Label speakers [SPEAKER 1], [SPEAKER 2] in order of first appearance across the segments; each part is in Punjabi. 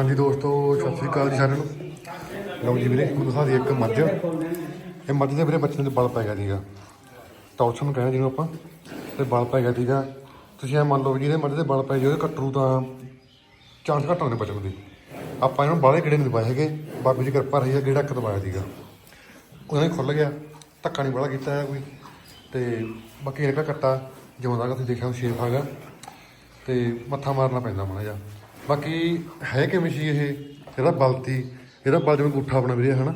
[SPEAKER 1] ਹਾਂਜੀ ਦੋਸਤੋ, ਸਤਿ ਸ੍ਰੀ ਅਕਾਲ ਜੀ ਸਾਰਿਆਂ ਨੂੰ। ਲਓ ਜੀ ਵੀਰੇ ਤੁਹਾਨੂੰ ਦਿਖਾ ਦਈਏ ਇੱਕ ਮੱਝ। ਇਹ ਮੱਝ ਦੇ ਵੀਰੇ ਬੱਚੇ ਦੇ ਬਲ ਪੈ ਗਿਆ ਸੀਗਾ। ਟੌਲਸਨ ਕਹਿੰਦੇ ਜਿਹਨੂੰ ਆਪਾਂ, ਤੇ ਬਲ ਪੈ ਗਿਆ ਸੀਗਾ। ਤੁਸੀਂ ਇਹ ਮੰਨ ਲਓ ਵੀ ਜਿਹਦੇ ਮੱਝ ਦੇ ਬਲ ਪੈ ਗਏ, ਉਹਦੇ ਕੱਟਰੂ ਤਾਂ ਚਾਂਸ ਘੱਟ ਹੁੰਦੇ ਬਚਣ ਦੀ। ਆਪਾਂ ਇਹਨੂੰ ਬਾਲੇ ਕਿਹੜੇ ਨਹੀਂ ਦਵਾਏ ਹੈਗੇ। ਬਾਬੇ ਜੀ ਕਿਰਪਾ ਰਹੀ ਹੈ ਕਿਹੜਾ ਇੱਕ ਸੀਗਾ। ਉਹਨਾਂ ਨੇ ਖੁੱਲ ਗਿਆ, ਧੱਕਾ ਨਹੀਂ ਬੜਾ ਕੀਤਾ ਹੈ ਕੋਈ। ਤੇ ਬਾਕੀ ਇਹਦਾ ਕੱਟਾ, ਜਿਉਂਦਾ ਕਿ ਤੁਸੀਂ ਦੇਖਿਆ ਸ਼ੇਪ ਹੈਗਾ ਤੇ ਮੱਥਾ ਮਾਰਨਾ ਪੈਂਦਾ ਮਾੜਾ ਜਿਹਾ। ਬਾਕੀ ਹੈ ਕਿਵੇਂ ਸੀ ਇਹ? ਇਹਦਾ ਬਲਤੀ ਇਹਦਾ ਬਲ ਜਿਵੇਂ ਗੁੱਠਾ ਆਪਣਾ ਵੀਰੇ, ਹਨਾ?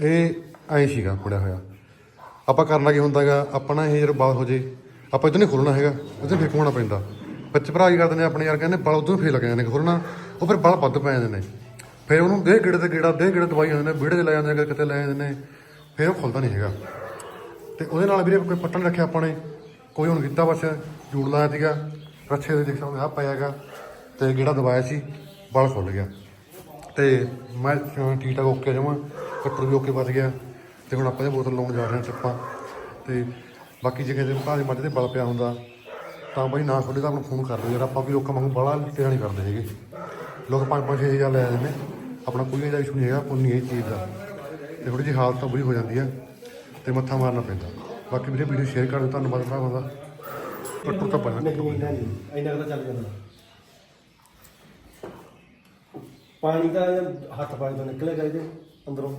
[SPEAKER 1] ਇਹ ਐਂ ਸੀਗਾ ਮੁੜਿਆ ਹੋਇਆ। ਆਪਾਂ ਕਰਨਾ ਕੀ ਹੁੰਦਾਗਾ ਆਪਾਂ ਨਾ ਇਹ ਜਦੋਂ ਬਲ ਹੋ ਜੇ, ਆਪਾਂ ਇਦੋਂ ਨਹੀਂ ਖੋਲਣਾ ਹੈਗਾ ਉਦੋਂ ਫੇਕ ਹੋਣਾ ਪੈਂਦਾ। ਬੱਚੇ ਭਰਾ ਕੀ ਕਰਦੇ ਨੇ ਆਪਣੇ ਯਾਰ, ਕਹਿੰਦੇ ਬਲ ਉਦੋਂ ਫੇਰ ਲੱਗ ਜਾਂਦੇ ਨੇ ਖੋਲਣਾ ਉਹ ਫਿਰ ਬਲ ਵੱਧ ਪੈ ਜਾਂਦੇ ਨੇ। ਫਿਰ ਉਹਨੂੰ ਦੇ ਗੇੜੇ ਤੇ ਗੇੜਾ ਦੇ ਗੇੜੇ ਦਵਾਈ ਜਾਂਦੇ ਨੇ, ਵਿਹੜੇ 'ਤੇ ਲੈ ਜਾਂਦੇ ਨੇ ਕਿਤੇ ਲੈ ਜਾਂਦੇ ਨੇ, ਫਿਰ ਉਹ ਖੁੱਲਦਾ ਨਹੀਂ ਹੈਗਾ। ਤੇ ਉਹਦੇ ਨਾਲ ਵੀਰੇ ਕੋਈ ਪੱਟਣ ਰੱਖਿਆ ਆਪਾਂ ਨੇ, ਕੋਈ ਹੁਣ ਕੀਤਾ ਬਸ ਜੂੜ ਲਾਇਆ ਸੀਗਾ, ਰੱਛੇ ਦੇ ਦੇਖ ਸਕਦੇ ਆ ਪਿਆ ਹੈਗਾ। ਤੇ ਜਿਹੜਾ ਦਬਾਇਆ ਸੀ, ਬਲ ਖੁੱਲ ਗਿਆ। ਤੇ ਮੈਂ ਠੀਕ ਠਾਕ ਓਕੇ ਜਮਾ, ਕੱਟਰ ਵੀ ਓਕੇ ਬਚ ਗਿਆ ਤੇ ਹੁਣ ਆਪਾਂ ਇਹ ਬੋਤਲ ਲਾਉਣ ਜਾ ਰਹੇ ਹਾਂ ਟਿੱਪਾਂ ਤੇ ਬਾਕੀ ਜੇ ਕਿਸੇ ਭਾਜੀ ਮੱਝ ਦੇ ਬਲ ਪਿਆ ਹੁੰਦਾ, ਤਾਂ ਬਾਈ ਨਾ ਖੋਲੇ ਤਾਂ ਆਪਾਂ ਨੂੰ ਫੋਨ ਕਰ ਦਿਓ ਯਾਰ, ਆਪਾਂ ਵੀ ਲੋਕਾਂ ਵਾਂਗੂ ਬੜਾ ਤੇਰਾ ਨਹੀਂ ਕਰਦੇ ਹੈਗੇ। ਲੋਕ 5-5 ਹਜ਼ਾਰ ਲੈ ਜਾਂਦੇ ਨੇ, ਆਪਣਾ ਕੋਈ ਇਹਦਾ ਇਸ਼ੂ ਨਹੀਂ ਹੈਗਾ, ਕੋਈ ਨਹੀਂ ਇਹ ਚੀਜ਼ ਦਾ। ਤੇ ਥੋੜੀ ਜਿਹੀ ਹਾਲਤ ਤਾਂ ਬੁਰੀ ਹੋ ਜਾਂਦੀ ਆ ਤੇ ਮੱਥਾ ਮਾਰਨਾ ਪੈਂਦਾ। ਬਾਕੀ ਵੀਰੇ ਵੀਡੀਓ ਸ਼ੇਅਰ ਕਰ ਦਿਓ, ਧੰਨਵਾਦ ਭਰਾਵਾਂ ਦਾ। ਕੱਟੂ ਤਾਂ
[SPEAKER 2] ਇੰਨਾ ਤਾਂ ਚੱਲ ਜਾਂਦਾ। ਪਾਣੀ ਦਾ ਹੱਥ ਪਾਏ ਤੋਂ ਨਿਕਲੇਗਾ ਇਹਦੇ ਅੰਦਰੋਂ।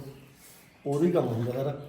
[SPEAKER 2] ਉਹਦਾ ਹੀ ਕੰਮ ਹੁੰਦਾ ਸਾਰਾ।